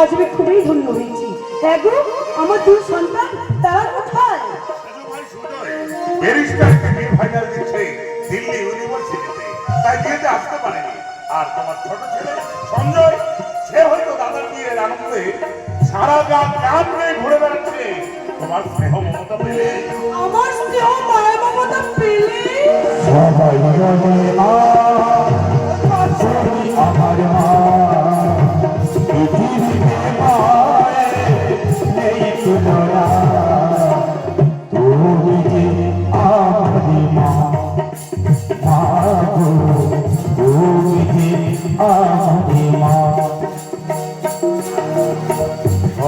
আজ আমি খুবই ধন্য হয়েছি। হ্যাঁ গো আমার দুই সন্তান তারা কোথায়? ফাইনাল দিচ্ছে দিল্লি ইউনিভার্সিটিতে তাই বিয়েতে আসতে পারেনি। আর তোমার ছোট ছেলে সঞ্জয় সে হয়তো দাদার বিয়ের আনন্দে সারা কামড়ে ঘুরে বেড়াচ্ছে। তোমার স্নেহ মমতা পেলে। আমার স্নেহ মায়া মমতা পেলে? সবাই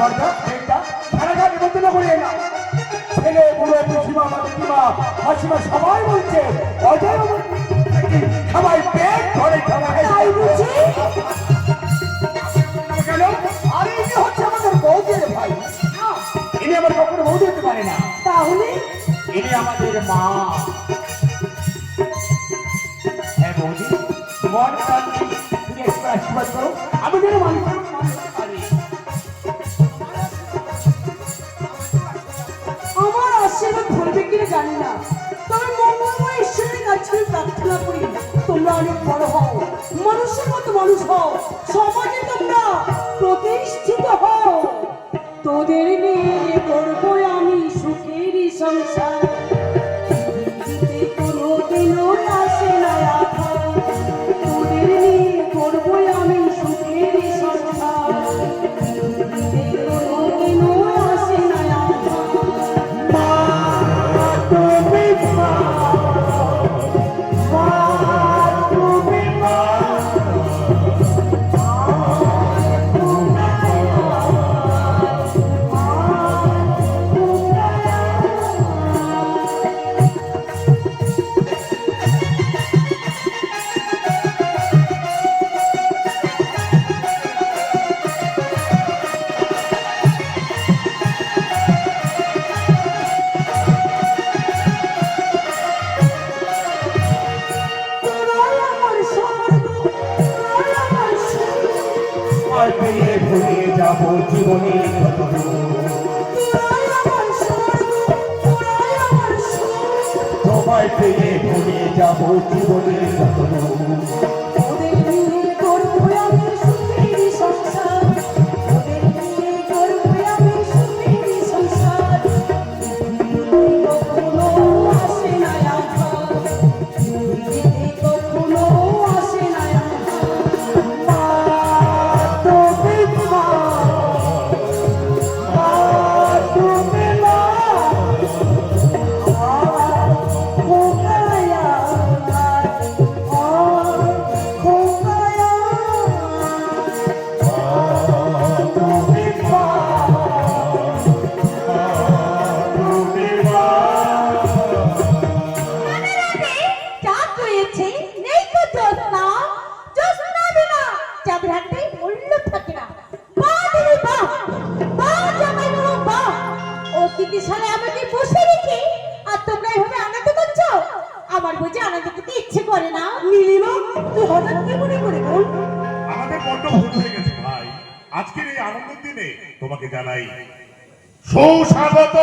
হুলে বর্দা এটা খানাঘা করে এলাম ছেলে বুড়ো পিসিমা মাসিমা মাসিমা সবাই বলছে অজয় সবাই পেট ভরে খাওয়া বুঝি? আরে ইনি হচ্ছে আমাদের বৌদের ভাই। ইনি আমার কখনো বৌদি হতে পারে না। তাহলে? ইনি আমাদের মা। হ্যাঁ বৌদি। মন প্রাণ আশীর্বাদ করো। আমি যেন মানুষ কিনা জানি না। তবে মঙ্গলময় ঈশ্বরের কাছে প্রার্থনা করি, তোমরা অনেক বড় হও, মানুষের মতো মানুষ হও, সমাজে তোমরা প্রতিষ্ঠিত হও। তোদের নিয়ে করব আমি সুখেরই সংসার। আমার সুখ। তোমায় পেয়ে ভুলে যাব জীবনের কতদূর কিন্তু আমাকে বসে রেখে আর তোমরা এভাবে আনন্দ করছ? আমার বুঝে আনন্দ করতে ইচ্ছে করে না। নীলিমা তুই হঠাৎ কি মনে করে বল। আমাদের বড্ড ভুল হয়ে গেছে ভাই। আজকের এই আনন্দের দিনে তোমাকে জানাই সুস্বাগত।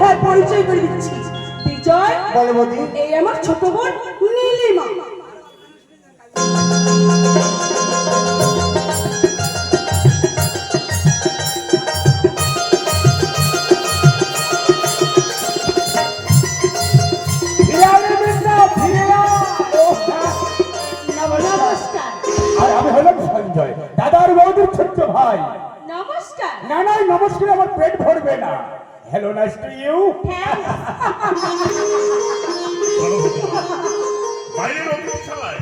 হ্যাঁ পরিচয় করে দিচ্ছি। বিজয় বলো বৌদি। এই আমার ছোট বোন নীলিমা। ভাই নমস্কার। না না নমস্কার আমার পেট ভরবে না। হ্যালো নাইস টু ইউ বাইরের অতিথিশালায়